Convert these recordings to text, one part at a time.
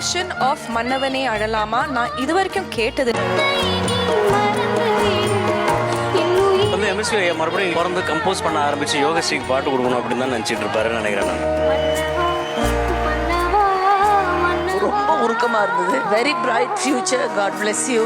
Portion of மன்னவனே அழலாமா நான் இது வரைக்கும் கேட்டது வந்து எம்எஸ்வி மறுபடியும் பிறந்து கம்போஸ் பண்ண ஆரம்பிச்சு யோகஸ்ரீக்கு பாட்டு கொடுக்கணும் அப்படின்னு தான் நினச்சிட்டு இருப்பாருன்னு நினைக்கிறேன் நான். ரொம்ப உருக்கமா இருந்தது. Very bright future God bless you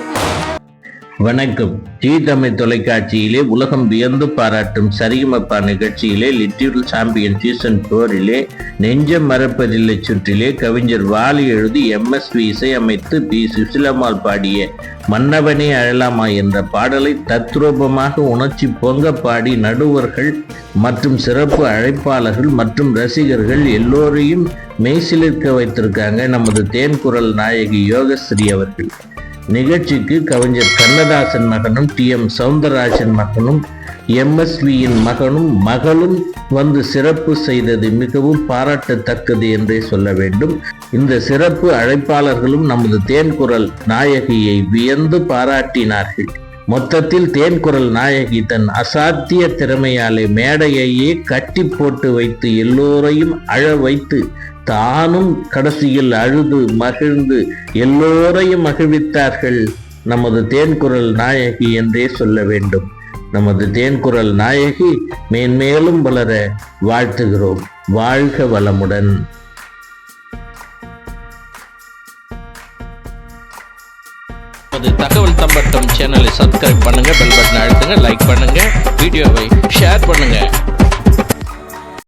வணக்கம். ஜி தமிழ் தொலைக்காட்சியிலே உலகம் வியந்து பாராட்டும் சரிகமப்பா நிகழ்ச்சியிலே லிட்டில் சாம்பியன் சீசன் போரிலே நெஞ்சம் மறப்பதில்லை சுற்றிலே கவிஞர் வாலி எழுதி எம்எஸ்வி இசையமைத்து பி. சுசிலம்மாள் பாடிய மன்னவனே அழலாமா என்ற பாடலை தத்ரூபமாக உணர்ச்சி பொங்க பாடி நடுவர்கள் மற்றும் சிறப்பு அழைப்பாளர்கள் மற்றும் ரசிகர்கள் எல்லோரையும் மெய்சிலிருக்க வைத்திருக்காங்க நமது தேன்குரல் நாயகி யோகஸ்ரீ அவர்கள். நிகழ்ச்சிக்கு கவிஞர் கண்ணதாசன் மகனும் டி எம் சவுந்தரராஜன் மகனும் எம்எஸ்வியின் மகனும் மகளும் வந்து சிறப்பு செய்தது மிகவும் பாராட்டத்தக்கது என்றே சொல்ல வேண்டும். இந்த சிறப்பு அழைப்பாளர்களும் நமது தேன்குரல் நாயகியை வியந்து பாராட்டினார்கள். மொத்தத்தில் தேன்குரல் நாயகி தன் அசாத்திய திறமையாலே மேடையையே கட்டி போட்டு வைத்து எல்லோரையும் அழ வைத்து தானும் கடைசியில் அழுது மகிழ்ந்து எல்லோரையும் மகிழ்வித்தார்கள். நமது தேன்குரல் நாயகி என்றே சொல்ல வேண்டும். நமது தேன்குரல் நாயகி மேன்மேலும் வளர வாழ்த்துகிறோம். வாழ்க வளமுடன். நமது தகவல் தம்பட்டம் சேனலை சப்ஸ்கிரைப் பண்ணுங்க பெல் பட்டன் அழுத்துங்க லைக் பண்ணுங்க வீடியோவை ஷேர் பண்ணுங்க.